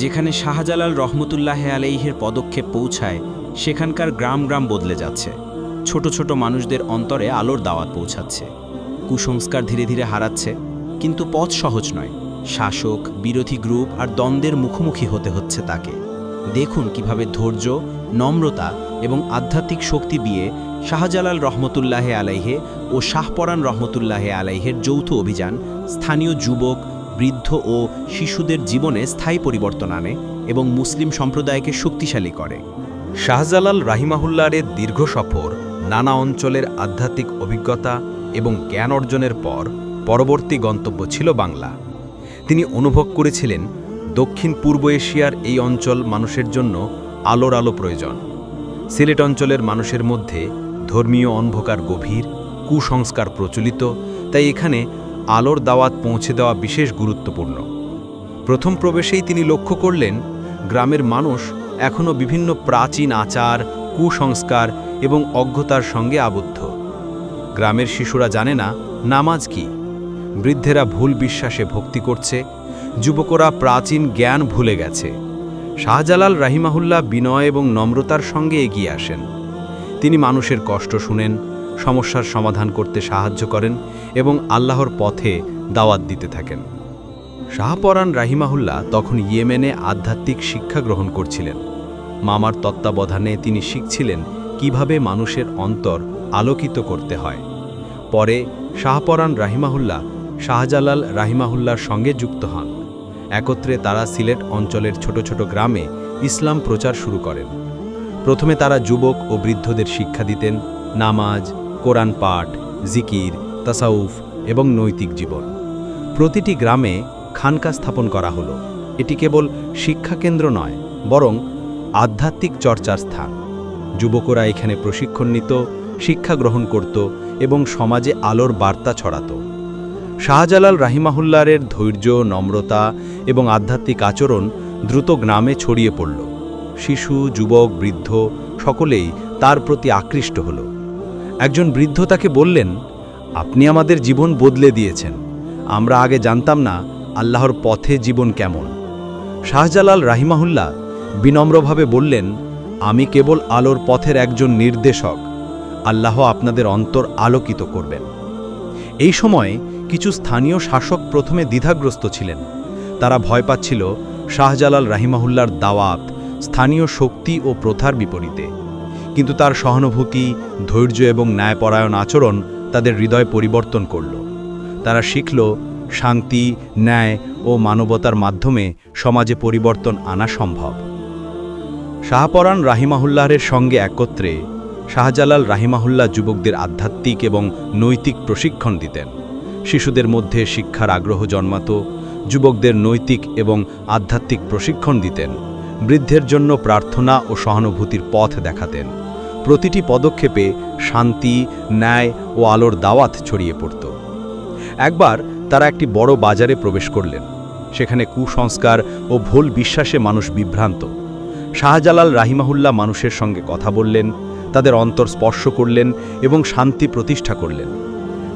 যেখানে শাহজালাল রহমতুল্লাহ আলাইহের পদক্ষেপ পৌঁছায়, সেখানকার গ্রাম গ্রাম বদলে যাচ্ছে। ছোট ছোট মানুষদের অন্তরে আলোর দাওয়াত পৌঁছাচ্ছে। কুসংস্কার ধীরে ধীরে হারাচ্ছে, কিন্তু পথ সহজ নয়। শাসক, বিরোধী গ্রুপ আর দ্বন্দ্বের মুখোমুখি হতে হচ্ছে তাকে। দেখুন কীভাবে ধৈর্য, নম্রতা এবং আধ্যাত্মিক শক্তি দিয়ে শাহজালাল রহমতুল্লাহে আলাইহে ও শাহপরান রহমতুল্লাহে আলাইহের যৌথ অভিযান স্থানীয় যুবক বৃদ্ধ ও শিশুদের জীবনে স্থায়ী পরিবর্তন আনে এবং মুসলিম সম্প্রদায়কে শক্তিশালী করে। শাহজালাল রাহিমাহুল্লারের দীর্ঘ সফর, নানা অঞ্চলের আধ্যাত্মিক অভিজ্ঞতা এবং জ্ঞান অর্জনের পর পরবর্তী গন্তব্য ছিল বাংলা। তিনি অনুভব করেছিলেন, দক্ষিণ পূর্ব এশিয়ার এই অঞ্চল মানুষের জন্য আলোর আলো প্রয়োজন। সিলেট অঞ্চলের মানুষের মধ্যে ধর্মীয় অন্ধকার গভীর, কুসংস্কার প্রচলিত, তাই এখানে আলোর দাওয়াত পৌঁছে দেওয়া বিশেষ গুরুত্বপূর্ণ। প্রথম প্রবেশেই তিনি লক্ষ্য করলেন, গ্রামের মানুষ এখনও বিভিন্ন প্রাচীন আচার, কুসংস্কার এবং অজ্ঞতার সঙ্গে আবদ্ধ। গ্রামের শিশুরা জানে না, নামাজ কি। বৃদ্ধেরা ভুল বিশ্বাসে ভক্তি করছে, যুবকরা প্রাচীন জ্ঞান ভুলে গেছে। শাহজালাল রাহিমাহুল্লাহ বিনয় এবং নম্রতার সঙ্গে এগিয়ে আসেন। তিনি মানুষের কষ্ট শুনেন সমস্যার সমাধান করতে সাহায্য করেন এবং আল্লাহর পথে দাওয়াত দিতে থাকেন। শাহপরান রাহিমাহুল্লাহ তখন ইয়েমেনে আধ্যাত্মিক শিক্ষা গ্রহণ করছিলেন। মামার তত্ত্বাবধানে তিনি শিখছিলেন কীভাবে মানুষের অন্তর আলোকিত করতে হয়। পরে শাহপরান রাহিমাহুল্লাহ শাহজালাল রাহিমাহুল্লার সঙ্গে যুক্ত হন। একত্রে তারা সিলেট অঞ্চলের ছোট ছোট গ্রামে ইসলাম প্রচার শুরু করেন। প্রথমে তারা যুবক ও বৃদ্ধদের শিক্ষা দিতেন, নামাজ কোরআন পাঠ, জিকির, তাসাউফ এবং নৈতিক জীবন। প্রতিটি গ্রামে খানকা স্থাপন করা হলো। এটি কেবল শিক্ষাকেন্দ্র নয়, বরং আধ্যাত্মিক চর্চার স্থান। যুবকরা এখানে প্রশিক্ষণ নিত শিক্ষা গ্রহণ করত এবং সমাজে আলোর বার্তা ছড়াত। শাহজালাল রাহিমাহুল্লারের ধৈর্য, নম্রতা এবং আধ্যাত্মিক আচরণ দ্রুত গ্রামে ছড়িয়ে পড়ল। শিশু, যুবক, বৃদ্ধ সকলেই তার প্রতি আকৃষ্ট হল। একজন বৃদ্ধ তাকে বললেন, আপনি আমাদের জীবন বদলে দিয়েছেন। আমরা আগে জানতাম না আল্লাহর পথে জীবন কেমন। শাহজালাল রাহিমাহুল্লাহ বিনম্রভাবে বললেন, আমি কেবল আলোর পথের একজন নির্দেশক। আল্লাহ আপনাদের অন্তর আলোকিত করবেন। এই সময়ে কিছু স্থানীয় শাসক প্রথমে দ্বিধাগ্রস্ত ছিলেন। তারা ভয় পাচ্ছিল শাহজালাল রাহিমাহুল্লার দাওয়াত স্থানীয় শক্তি ও প্রথার বিপরীতে। কিন্তু তার সহানুভূতি, ধৈর্য এবং ন্যায়পরায়ণ আচরণ তাদের হৃদয় পরিবর্তন করল। তারা শিখল, শান্তি, ন্যায় ও মানবতার মাধ্যমে সমাজে পরিবর্তন আনা সম্ভব। শাহপরান রাহিমাহুল্লাহের সঙ্গে একত্রে শাহজালাল রাহিমাহুল্লাহ যুবকদের আধ্যাত্মিক এবং নৈতিক প্রশিক্ষণ দিতেন। শিশুদের মধ্যে শিক্ষার আগ্রহ জন্মাত, যুবকদের নৈতিক এবং আধ্যাত্মিক প্রশিক্ষণ দিতেন। বৃদ্ধের জন্য প্রার্থনা ও সহানুভূতির পথ দেখাতেন। প্রতিটি পদক্ষেপে শান্তি, ন্যায় ও আলোর দাওয়াত ছড়িয়ে পড়ত। একবার তারা একটি বড় বাজারে প্রবেশ করলেন। সেখানে কুসংস্কার ও ভুল বিশ্বাসে মানুষ বিভ্রান্ত। শাহজালাল রাহিমাহুল্লা মানুষের সঙ্গে কথা বললেন, তাদের অন্তর স্পর্শ করলেন এবং শান্তি প্রতিষ্ঠা করলেন।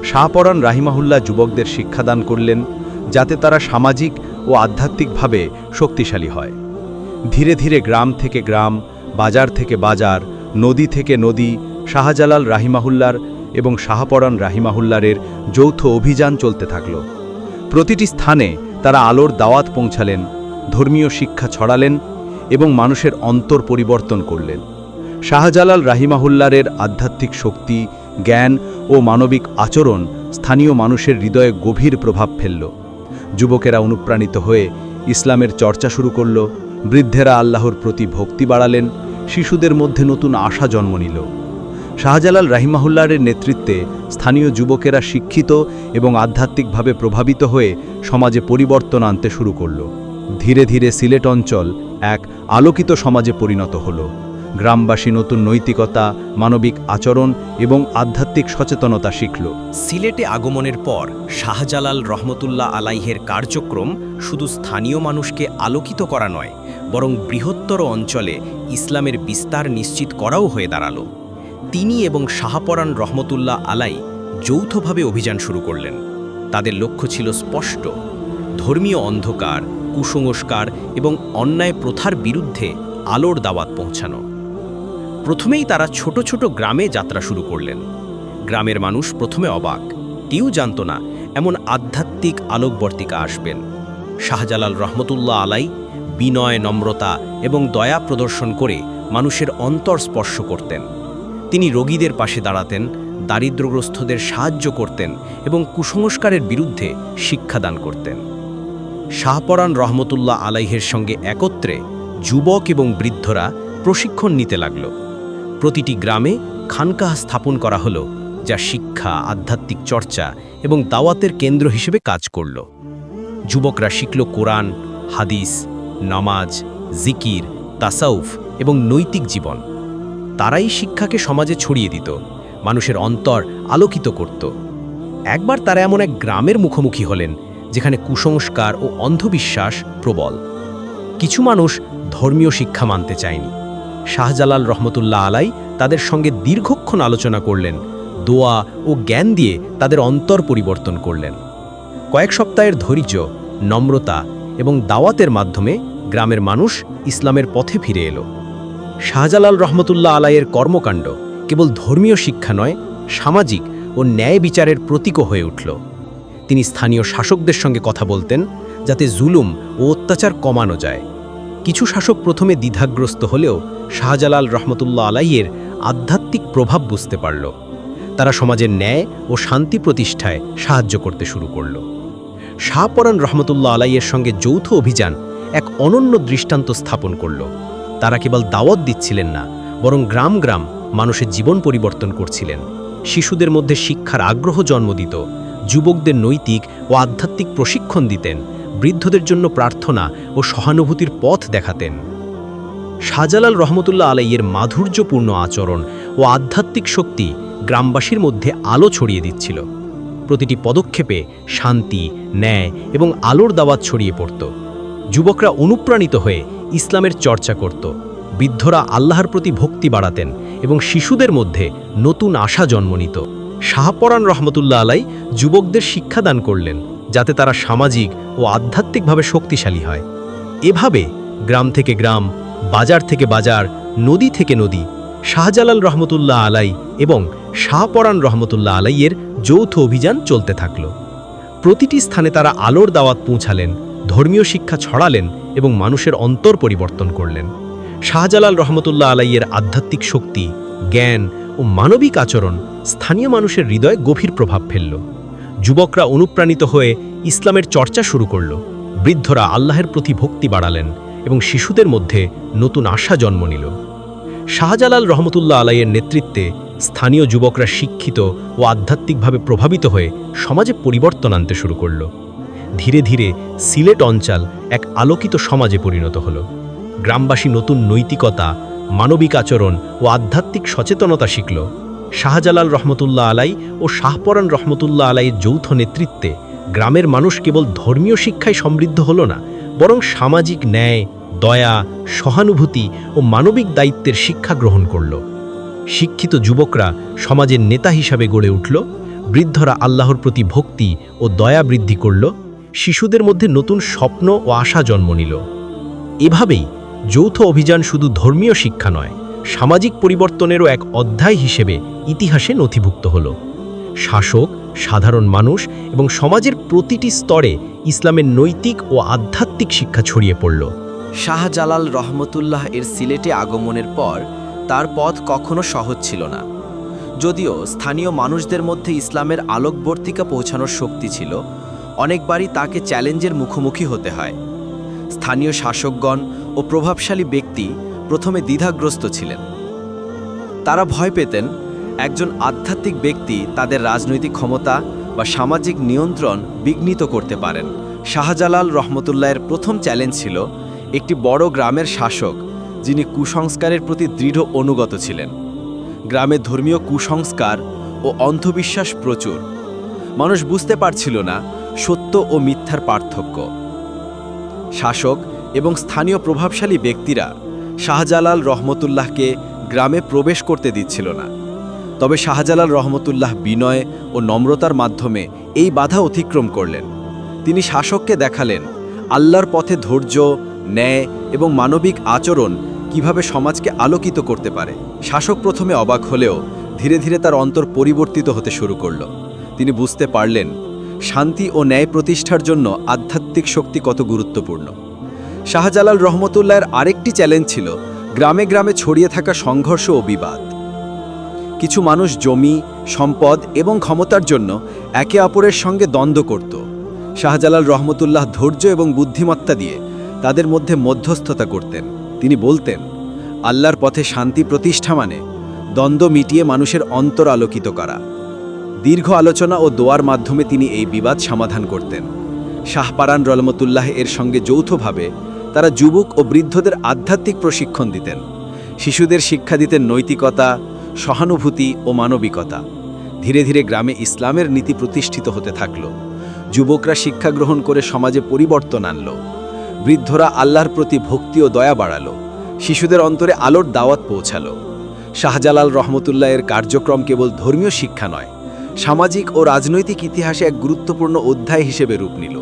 শাহপরান রাহিমাহুল্লা যুবকদের শিক্ষাদান করলেন, যাতে তারা সামাজিক ও আধ্যাত্মিকভাবে শক্তিশালী হয়। ধীরে ধীরে গ্রাম থেকে গ্রাম, বাজার থেকে বাজার, নদী থেকে নদী, শাহজালাল রাহিমাহুল্লার এবং শাহপরান রাহিমাহুল্লারের যৌথ অভিযান চলতে থাকল। প্রতিটি স্থানে তারা আলোর দাওয়াত পৌঁছালেন, ধর্মীয় শিক্ষা ছড়ালেন এবং মানুষের অন্তর পরিবর্তন করলেন। শাহজালাল রাহিমাহুল্লারের আধ্যাত্মিক শক্তি, জ্ঞান ও মানবিক আচরণ স্থানীয় মানুষের হৃদয়ে গভীর প্রভাব ফেলল। যুবকেরা অনুপ্রাণিত হয়ে ইসলামের চর্চা শুরু করল বৃদ্ধেরা আল্লাহর প্রতি ভক্তি বাড়ালেন, শিশুদের মধ্যে নতুন আশা জন্ম নিল। শাহজালাল রাহিমাহুল্লারের নেতৃত্বে স্থানীয় যুবকেরা শিক্ষিত এবং আধ্যাত্মিকভাবে প্রভাবিত হয়ে সমাজে পরিবর্তন আনতে শুরু করল। ধীরে ধীরে সিলেট অঞ্চল এক আলোকিত সমাজে পরিণত হল। গ্রামবাসী নতুন নৈতিকতা, মানবিক আচরণ এবং আধ্যাত্মিক সচেতনতা শিখল। সিলেটে আগমনের পর শাহজালাল রহমতুল্লাহ আলাইহের কার্যক্রম শুধু স্থানীয় মানুষকে আলোকিত করা নয় বরং বৃহত্তর অঞ্চলে ইসলামের বিস্তার নিশ্চিত করাও হয়ে দাঁড়াল। তিনি এবং শাহপরান রহমতুল্লাহ আলাই যৌথভাবে অভিযান শুরু করলেন। তাদের লক্ষ্য ছিল স্পষ্ট। ধর্মীয় অন্ধকার, কুসংস্কার এবং অন্যায় প্রথার বিরুদ্ধে আলোর দাওয়াত পৌঁছানো। প্রথমেই তারা ছোট ছোট গ্রামে যাত্রা শুরু করলেন। গ্রামের মানুষ প্রথমে অবাক। কেউ জানত না, এমন আধ্যাত্মিক আলোকবর্তিকা আসবেন। শাহজালাল রহমতুল্লাহ আলাই বিনয়, নম্রতা এবং দয়া প্রদর্শন করে মানুষের অন্তর স্পর্শ করতেন। তিনি রোগীদের পাশে দাঁড়াতেন দারিদ্রগ্রস্তদের সাহায্য করতেন এবং কুসংস্কারের বিরুদ্ধে শিক্ষাদান করতেন। শাহপরান রহমতুল্লাহ আলাইহের সঙ্গে একত্রে যুবক এবং বৃদ্ধরা প্রশিক্ষণ নিতে লাগল। প্রতিটি গ্রামে খানকাহ স্থাপন করা হলো, যা শিক্ষা, আধ্যাত্মিক চর্চা এবং দাওয়াতের কেন্দ্র হিসেবে কাজ করল। যুবকরা শিখল কোরআন, হাদিস নামাজ, জিকির, তাসাউফ এবং নৈতিক জীবন। তারাই শিক্ষাকে সমাজে ছড়িয়ে দিত, মানুষের অন্তর আলোকিত করত। একবার তারা এমন এক গ্রামের মুখোমুখি হলেন, যেখানে কুসংস্কার ও অন্ধবিশ্বাস প্রবল। কিছু মানুষ ধর্মীয় শিক্ষা মানতে চায়নি। শাহজালাল রহমতুল্লাহ আলাই তাদের সঙ্গে দীর্ঘক্ষণ আলোচনা করলেন, দোয়া ও জ্ঞান দিয়ে তাদের অন্তর পরিবর্তন করলেন। কয়েক সপ্তাহের ধৈর্য, নম্রতা এবং দাওয়াতের মাধ্যমে গ্রামের মানুষ ইসলামের পথে ফিরে এলো। শাহজালাল রহমতুল্লাহ আলাইয়ের কর্মকাণ্ড কেবল ধর্মীয় শিক্ষা নয়, সামাজিক ও ন্যায় বিচারের প্রতীকও হয়ে উঠল। তিনি স্থানীয় শাসকদের সঙ্গে কথা বলতেন যাতে জুলুম ও অত্যাচার কমানো যায়। কিছু শাসক প্রথমে দ্বিধাগ্রস্ত হলেও শাহজালাল রহমতুল্লাহ আলাইয়ের আধ্যাত্মিক প্রভাব বুঝতে পারল। তারা সমাজের ন্যায় ও শান্তি প্রতিষ্ঠায় সাহায্য করতে শুরু করল। শাহপরান রহমতুল্লাহ আলাইয়ের সঙ্গে যৌথ অভিযান এক অনন্য দৃষ্টান্ত স্থাপন করল। তারা কেবল দাওয়াত দিচ্ছিলেন না, বরং গ্রাম গ্রাম মানুষের জীবন পরিবর্তন করছিলেন। শিশুদের মধ্যে শিক্ষার আগ্রহ জন্ম দিত, যুবকদের নৈতিক ও আধ্যাত্মিক প্রশিক্ষণ দিতেন, বৃদ্ধদের জন্য প্রার্থনা ও সহানুভূতির পথ দেখাতেন। শাহজালাল রহমতুল্লাহ আলাইয়ের মাধুর্যপূর্ণ আচরণ ও আধ্যাত্মিক শক্তি গ্রামবাসীর মধ্যে আলো ছড়িয়ে দিচ্ছিল। প্রতিটি পদক্ষেপে শান্তি, ন্যায় এবং আলোর দাওয়াত ছড়িয়ে পড়ত। যুবকরা অনুপ্রাণিত হয়ে ইসলামের চর্চা করত। বৃদ্ধরা আল্লাহর প্রতি ভক্তি বাড়াতেন এবং শিশুদের মধ্যে নতুন আশা জন্ম নিত। শাহপরান রহমতুল্লাহ আলাই যুবকদের শিক্ষাদান করলেন, যাতে তারা সামাজিক ও আধ্যাত্মিকভাবে শক্তিশালী হয়। এভাবে গ্রাম থেকে গ্রাম, বাজার থেকে বাজার, নদী থেকে নদী, শাহজালাল রহমতুল্লাহ আলাই এবং শাহপরান রহমতুল্লাহ আলাইয়ের যৌথ অভিযান চলতে থাকল। প্রতিটি স্থানে তারা আলোর দাওয়াত পৌঁছালেন ধর্মীয় শিক্ষা ছড়ালেন এবং মানুষের অন্তর পরিবর্তন করলেন। শাহজালাল রহমতুল্লাহ আলাইয়ের আধ্যাত্মিক শক্তি, জ্ঞান ও মানবিক আচরণ স্থানীয় মানুষের হৃদয়ে গভীর প্রভাব ফেলল। যুবকরা অনুপ্রাণিত হয়ে ইসলামের চর্চা শুরু করল। বৃদ্ধরা আল্লাহের প্রতি ভক্তি বাড়ালেন এবং শিশুদের মধ্যে নতুন আশা জন্ম নিল। শাহজালাল রহমতুল্লাহ আলাইয়ের নেতৃত্বে স্থানীয় যুবকরা শিক্ষিত ও আধ্যাত্মিকভাবে প্রভাবিত হয়ে সমাজে পরিবর্তন আনতে শুরু করল। ধীরে ধীরে সিলেট অঞ্চল এক আলোকিত সমাজে পরিণত হল। গ্রামবাসী নতুন নৈতিকতা, মানবিক আচরণ ও আধ্যাত্মিক সচেতনতা শিখল। শাহজালাল রহমতুল্লাহ আলাই ও শাহপরান রহমতুল্লাহ আলাইয়ের যৌথ নেতৃত্বে গ্রামের মানুষ কেবল ধর্মীয় শিক্ষায় সমৃদ্ধ হল না, বরং সামাজিক ন্যায়, দয়া, সহানুভূতি ও মানবিক দায়িত্বের শিক্ষা গ্রহণ করল। শিক্ষিত যুবকরা সমাজের নেতা হিসাবে গড়ে উঠল, বৃদ্ধরা আল্লাহর প্রতি ভক্তি ও দয়া বৃদ্ধি করল শিশুদের মধ্যে নতুন স্বপ্ন ও আশা জন্ম নিল। এভাবেই যৌথ অভিযান শুধু ধর্মীয় শিক্ষা নয়, সামাজিক পরিবর্তনেরও এক অধ্যায় হিসেবে ইতিহাসে নথিভুক্ত হল। শাসক, সাধারণ মানুষ এবং সমাজের প্রতিটি স্তরে ইসলামের নৈতিক ও আধ্যাত্মিক শিক্ষা ছড়িয়ে পড়ল। শাহজালাল রহমতুল্লাহ এর সিলেটে আগমনের পর তার পথ কখনো সহজ ছিল না। যদিও স্থানীয় মানুষদের মধ্যে ইসলামের আলোকবর্তিকা পৌঁছানোর শক্তি ছিল অনেকবারই তাকে চ্যালেঞ্জের মুখোমুখি হতে হয়। স্থানীয় শাসকগণ ও প্রভাবশালী ব্যক্তি প্রথমে দ্বিধাগ্রস্ত ছিলেন। তারা ভয় পেতেন একজন আধ্যাত্মিক ব্যক্তি তাদের রাজনৈতিক ক্ষমতা বা সামাজিক নিয়ন্ত্রণ বিঘ্নিত করতে পারেন। শাহজালাল রহমতুল্লাহের প্রথম চ্যালেঞ্জ ছিল একটি বড় গ্রামের শাসক যিনি কুসংস্কারের প্রতি দৃঢ় অনুগত ছিলেন। গ্রামে ধর্মীয় কুসংস্কার ও অন্ধবিশ্বাস প্রচুর। মানুষ বুঝতে পারছিল না সত্য ও মিথ্যার পার্থক্য। শাসক এবং স্থানীয় প্রভাবশালী ব্যক্তিরা শাহজালাল রহমতুল্লাহকে গ্রামে প্রবেশ করতে দিচ্ছিল না। তবে শাহজালাল রহমতুল্লাহ বিনয় ও নম্রতার মাধ্যমে এই বাধা অতিক্রম করলেন। তিনি শাসককে দেখালেন আল্লাহর পথে ধৈর্য, ন্যায় এবং মানবিক আচরণ কীভাবে সমাজকে আলোকিত করতে পারে। শাসক প্রথমে অবাক হলেও ধীরে ধীরে তার অন্তর পরিবর্তিত হতে শুরু করল। তিনি বুঝতে পারলেন শান্তি ও ন্যায় প্রতিষ্ঠার জন্য আধ্যাত্মিক শক্তি কত গুরুত্বপূর্ণ। শাহজালাল রহমতুল্লাহের আরেকটি চ্যালেঞ্জ ছিল গ্রামে গ্রামে ছড়িয়ে থাকা সংঘর্ষ ও বিবাদ। কিছু মানুষ জমি, সম্পদ এবং ক্ষমতার জন্য একে অপরের সঙ্গে দ্বন্দ্ব করত। শাহজালাল রহমতুল্লাহ ধৈর্য এবং বুদ্ধিমত্তা দিয়ে তাদের মধ্যে মধ্যস্থতা করতেন। তিনি বলতেন, আল্লাহর পথে শান্তি প্রতিষ্ঠা মানে দ্বন্দ্ব মিটিয়ে মানুষের অন্তর আলোকিত করা। দীর্ঘ আলোচনা ও দোয়ার মাধ্যমে তিনি এই বিবাদ সমাধান করতেন। শাহপারান রহমতুল্লাহ এর সঙ্গে যৌথভাবে তারা যুবক ও বৃদ্ধদের আধ্যাত্মিক প্রশিক্ষণ দিতেন। শিশুদের শিক্ষা দিতেন নৈতিকতা, সহানুভূতি ও মানবিকতা। ধীরে ধীরে গ্রামে ইসলামের নীতি প্রতিষ্ঠিত হতে থাকল। যুবকরা শিক্ষা গ্রহণ করে সমাজে পরিবর্তন আনল। বৃদ্ধরা আল্লাহর প্রতি ভক্তি ও দয়া বাড়াল। শিশুদের অন্তরে আলোর দাওয়াত পৌঁছালো। শাহজালাল রহমতুল্লাহ এর কার্যক্রম কেবল ধর্মীয় শিক্ষা নয় সামাজিক ও রাজনৈতিক ইতিহাসে এক গুরুত্বপূর্ণ অধ্যায় হিসেবে রূপ নিল।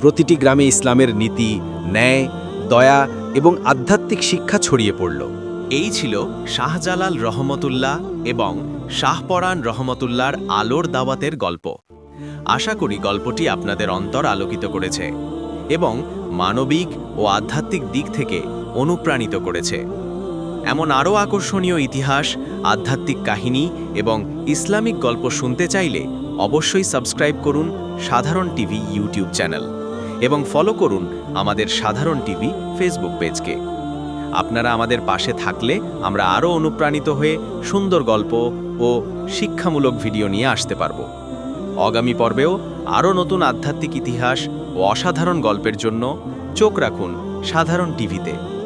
প্রতিটি গ্রামে ইসলামের নীতি, ন্যায়, দয়া এবং আধ্যাত্মিক শিক্ষা ছড়িয়ে পড়ল। এই ছিল শাহজালাল রহমতুল্লাহ এবং শাহপরান রহমতুল্লাহর আলোর দাওয়াতের গল্প। আশা করি গল্পটি আপনাদের অন্তর আলোকিত করেছে এবং মানবিক ও আধ্যাত্মিক দিক থেকে অনুপ্রাণিত করেছে। এমন আরও আকর্ষণীয় ইতিহাস, আধ্যাত্মিক কাহিনী এবং ইসলামিক গল্প শুনতে চাইলে অবশ্যই সাবস্ক্রাইব করুন সাধারণ টিভি ইউটিউব চ্যানেল এবং ফলো করুন আমাদের সাধারণ টিভি ফেসবুক পেজকে। আপনারা আমাদের পাশে থাকলে আমরা আরও অনুপ্রাণিত হয়ে সুন্দর গল্প ও শিক্ষামূলক ভিডিও নিয়ে আসতে পারব। আগামী পর্বেও আরও নতুন আধ্যাত্মিক ইতিহাস ও অসাধারণ গল্পের জন্য চোখ রাখুন সাধারণ টিভিতে।